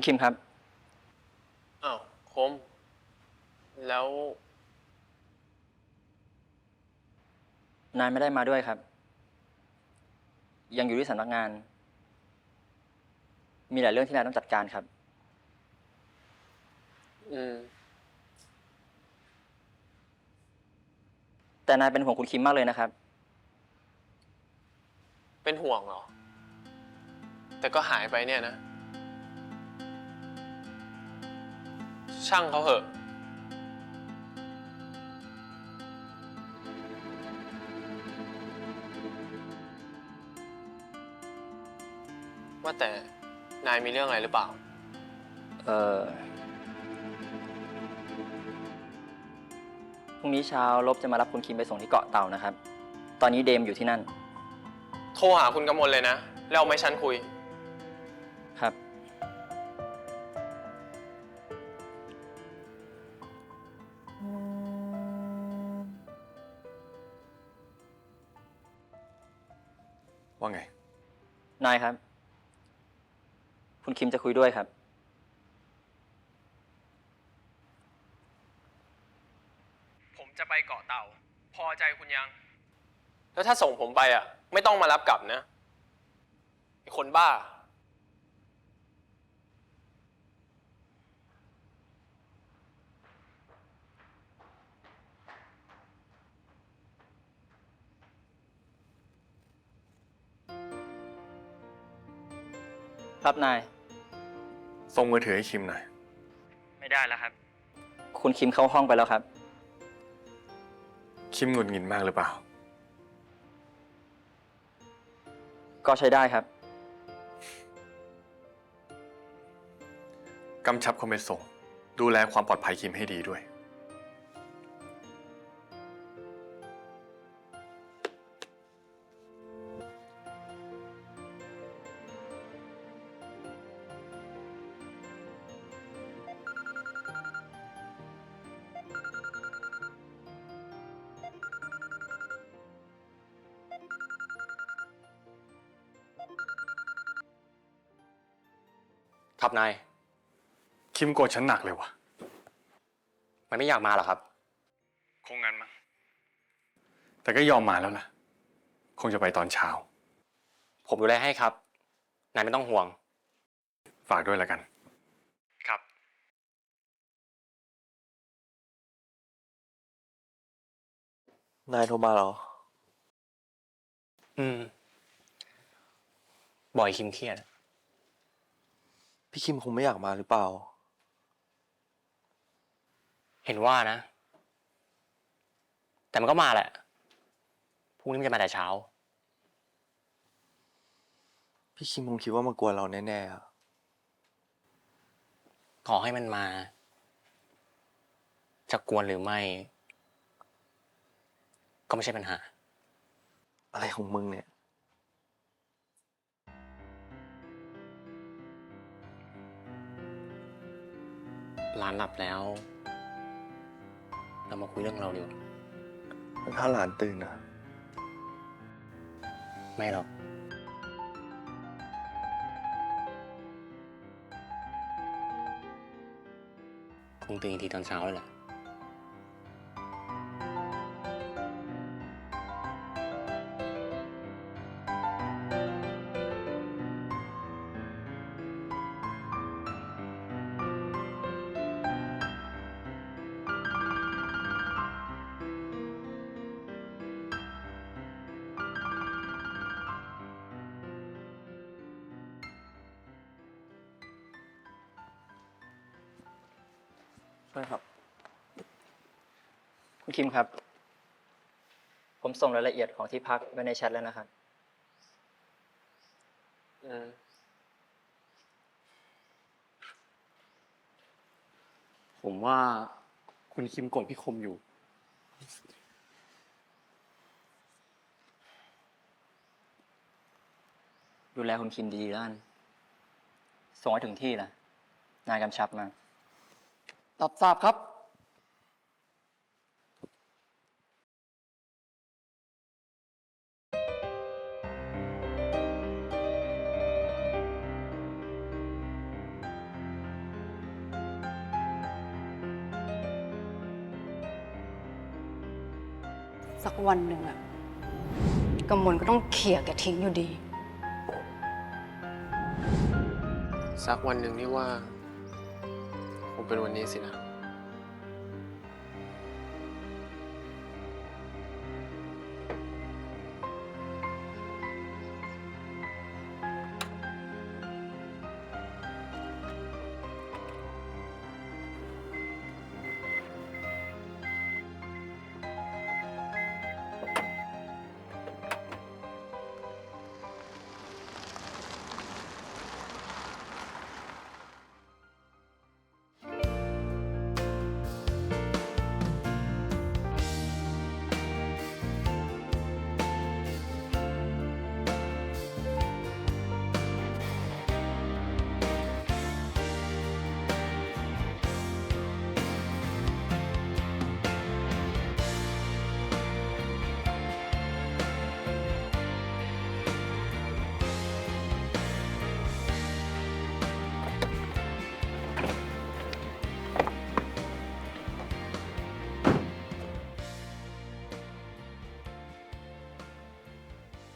คุณคิมครับ อ้าวคม แล้วนายไม่ได้มาด้วยครับ ยังอยู่ที่สำนักงาน มีหลายเรื่องที่นายต้องจัดการครับ อืม แต่นายเป็นห่วงคุณคิมมากเลยนะครับ เป็นห่วงเหรอ แต่ก็หายไปเนี่ยนะ ช่างเขาเหอะ ว่าแต่นายมีเรื่องอะไรหรือเปล่า เออพรุ่งนี้เช้าลบจะมารับคุณคิมไปส่งที่เกาะเต่านะครับ ตอนนี้เดมอยู่ที่นั่น โทรหาคุณกำมลเลยนะ แล้วเอาไม่ฉันคุย ว่าไง นายครับ คุณคิมจะคุยด้วยครับ ผมจะไปเกาะเต่า พอใจคุณยัง แล้วถ้าส่งผมไปอะ ไม่ต้องมารับกลับนะไอคนบ้า ครับนาย ส่งมือถือให้คิมหน่อย ไม่ได้แล้วครับ คุณคิมเข้าห้องไปแล้วครับ คิมหงุดหงิดมากหรือเปล่า ก็ใช้ได้ครับ กำชับคนไปส่ง ดูแลความปลอดภัยคิมให้ดีด้วย ครับนาย คิมโกรธฉันหนักเลยวะมันไม่อยากมาหรอครับ คงงั้นมั้ง แต่ก็ยอมมาแล้วนะ คงจะไปตอนเช้า ผมดูแลให้ครับ นายไม่ต้องห่วง ฝากด้วยแล้วกัน ครับ นายโทรมาเหรอ อืม บ่อยคิมเครียด พี่คิมคงไม่อยากมาหรือเปล่า เห็นว่านะ แต่มันก็มาแหละ พรุ่งนี้มันจะมาแต่เช้า พี่คิมคงคิดว่ามากวนเราแน่ๆอะขอให้มันมา จะกวนหรือไม่ ก็ไม่ใช่ปัญหา อะไรของมึงเนี่ย ร้านหลับแล้ว เรามาคุยเรื่องเราดีกว่าถ้าหลานตื่นนะไม่หรอก คงตื่นอีกทีตอนเช้าเลยแหละ ใช่ครับ คุณคิมครับ ผมส่งรายละเอียดของที่พักไว้ในแชทแล้วนะครับอืมผมว่าคุณคิมโกดพี่คมอยู่ ดูแลคุณคิมดีๆแล้วกันส่งให้ถึงที่ล่ะ นายกำชับมา รับทราบครับสักวันหนึ่งอะกำมลก็ต้องเขี่ยแกทิ้งอยู่ดี สักวันหนึ่งนี่ว่า คง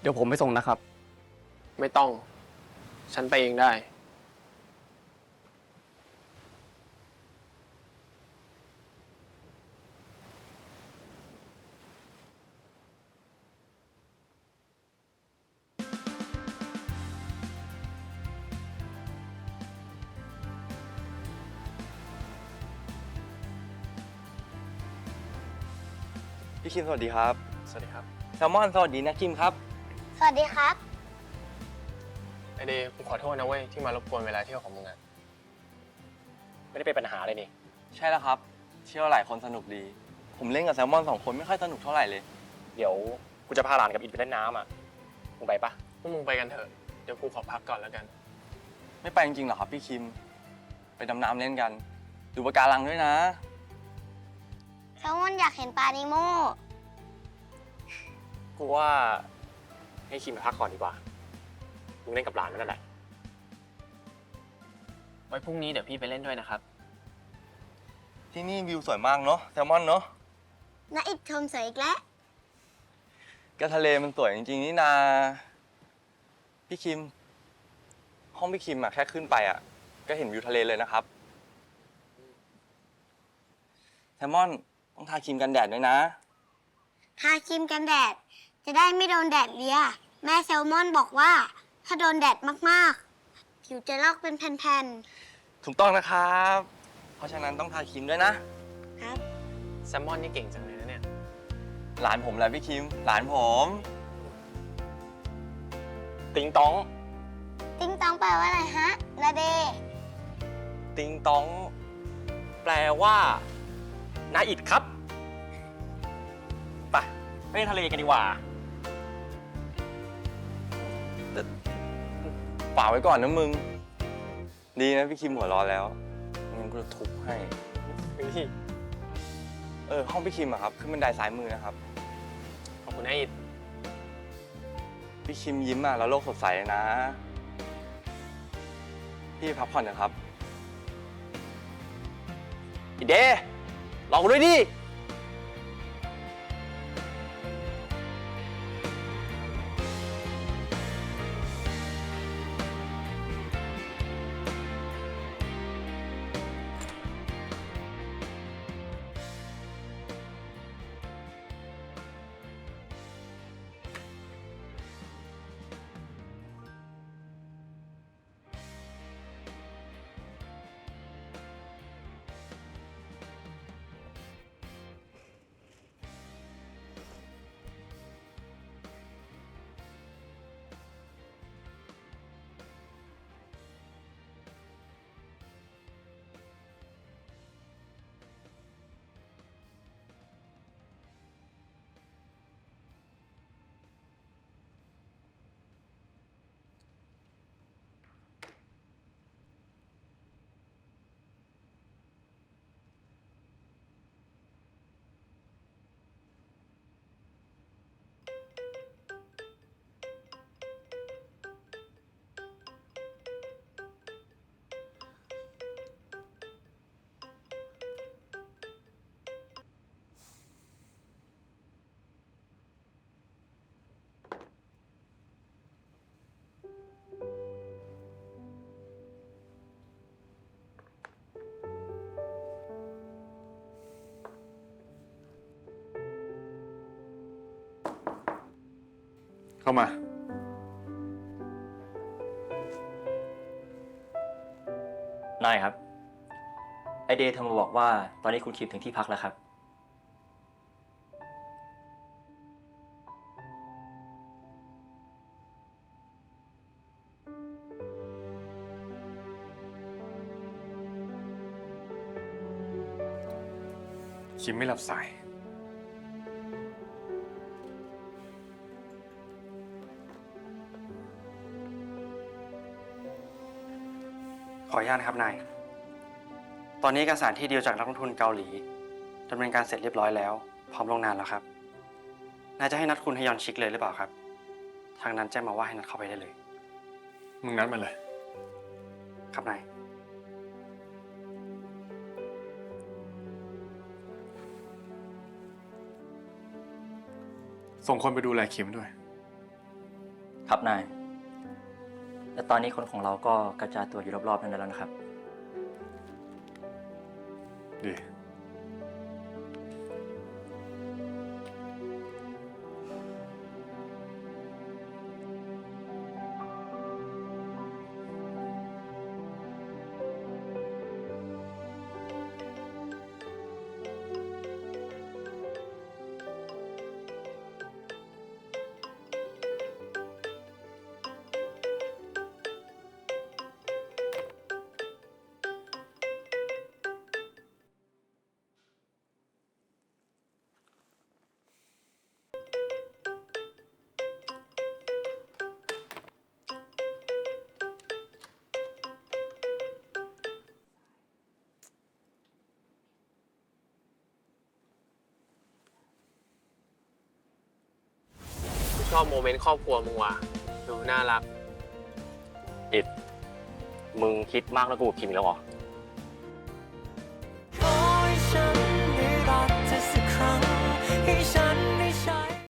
เป็นวันนี้สินะเดี๋ยวผมไปส่งนะครับ ไม่ต้อง ฉันไปเองได้ พี่คิมสวัสดีครับ สวัสดีครับ แซลมอนสวัสดีนะคิมครับส วัสดีครับ ไอเดย์กูขอโทษนะเว้ยที่มารบกวนเวลาเที่ยวของมึงอะไม่ได้เป็นปัญหาเลยนี่ ใช่แล้วครับเชื่อว่าหลายคนสนุกดี ผมเล่นกับแซลมอนสองคนไม่ค่อยสนุกเท่าไหร่เลย เดี๋ยวกูจะพาหลานกับอินไปเล่นน้ำอะมึงไปปะพวกมึงไปกันเถอะ เดี๋ยวกูขอพักก่อนแล้วกัน ไม่ไปจริงๆเหรอครับพี่คิม ไปดำน้ำเล่นกัน ดูปะการังด้วยนะ แซลมอนอยากเห็นปลานิโมกูว่า ให้คิมไปพักก่อนดีกว่ามึงเล่นกับหลานมันนั่นแหละ ไว้พรุ่งนี้เดี๋ยวพี่ไปเล่นด้วยนะครับ ที่นี่วิวสวยมากเนาะแซลมอนเนาะนาอิดชมสวยอีกแล้ว ก็ทะเลมันสวยจริงๆนี่นา พี่คิม ห้องพี่คิมอะแค่ขึ้นไปอะก็เห็นวิวทะเลเลยนะครับแซลมอนต้องทาครีมกันแดดด้วยนะ ทาครีมกันแดด จะได้ไม่โดนแดดเลีย แม่แซลมอนบอกว่า ถ้าโดนแดดมากๆ ผิวจะลอกเป็นแผ่นถูกต้องนะครับ เพราะฉะนั้นต้องทาครีมด้วยนะ ๆ ครับ แซมมอนนี่เก่งจังเลยนะเนี่ย หลานผมแหละพี่คิม หลานผม ติงตอง ติ้งตองแปลว่าอะไรฮะนาเดติงตอง แปลว่านาอิดครับ ไปไปเล่นทะเลกันดีกว่า ฝากไว้ก่อนนะมึง ดีนะพี่คิมหัวเร้อนแล้วไม่งั้นกูจะทุบให้เออห้องพี่คิมอะครับขึ้นบันไดซ้ายมือนะครับ ขอบคุณไออิดพี่คิมยิ้มอะแล้วโลกสดใสเลยนะ พี่พักผ่อนนะครับอีเดลองกูด้วยดิ เข้ามา นายครับ ไอเดย์โทรมาบอกว่า ตอนนี้คุณคิมถึงที่พักแล้วครับ คิมไม่รับสาย ออนุญาตนะครับนาย ตอนนี้เอกสารที่ดีลจากนักลงทุนเกาหลีดำเนินการเสร็จเรียบร้อยแล้ว พร้อมลงนามแล้วครับ นายจะให้นัดคุณฮยอนชิกเลยหรือเปล่าครับ ทางนั้นแจ้งมาว่าให้นัดเข้าไปได้เลย มึงนัดมาเลย ครับนาย ส่งคนไปดูแลคิมด้วย ครับนาย และตอนนี้คนของเราก็กระจายตัวอยู่รอบๆนั้นแล้วนะครับ ดี อบโมเมนต์ครอบครัวมึงว่ะดูน่ารัก มึงคิดมากแล้วกูกับคิมอีกแล้วเหรอ